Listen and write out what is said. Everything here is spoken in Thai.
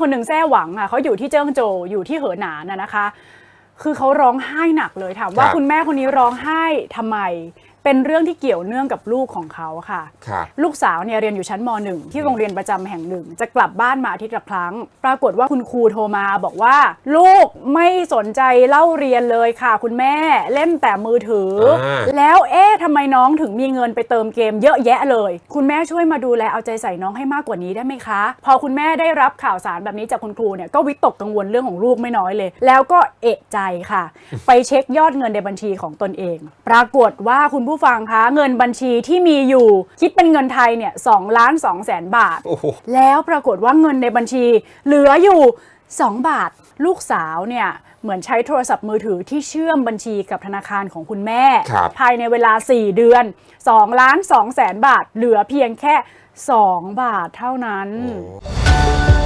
คนหนึ่งแซ่หวังอะเขาอยู่ที่เจิ้งโจวอยู่ที่เหอหนานนะนะคะ คือเขาร้องไห้หนักเลยถามว่าครับ คุณแม่คนนี้ร้องไห้ทำไม เป็นเรื่องที่เกี่ยวเนื่องกับลูกของเขาค่ะ ครับ ลูกสาวเนี่ยเรียนอยู่ชั้นม .1 ที่โรงเรียนประจำแห่งหนึ่ง จะกลับบ้านมาอาทิตย์ละครั้ง ปรากฏว่าคุณครูโทรมาบอกว่า ลูกไม่สนใจเล่าเรียนเลยค่ะ คุณแม่เล่นแต่มือถืออาแล้วเอ๊ะทำไมน้องถึงมีเงินไปเติมเกมเยอะแยะเลย คุณแม่ช่วยมาดูแลเอาใจใส่น้องให้มากกว่านี้ได้ไหมคะ พอคุณแม่ได้รับข่าวสารแบบนี้จากคุณครูเนี่ยก็วิตกกังวลเรื่องของลูกไม่น้อยเลย แล้วก็เอะใจค่ะ ไปเช็คยอดเงินในบัญชีของตนเอง ปรากฏว่าคุณผู้ฟังคะเงินบัญชีที่มีอยู่ คิดเป็นเงินไทยเนี่ยสองล้านสองแสนบาท โอ้โห แล้วปรากฏว่าเงินในบัญชี เหลืออยู่ 2 บาท ลูกสาวเนี่ยเหมือนใช้โทรศัพท์มือถือที่เชื่อมบัญชีกับธนาคารของคุณแม่ ครับ ภายในเวลา 4 เดือน2ล้าน2แสนบาท เหลือเพียงแค่ 2 บาทเท่านั้น โอ้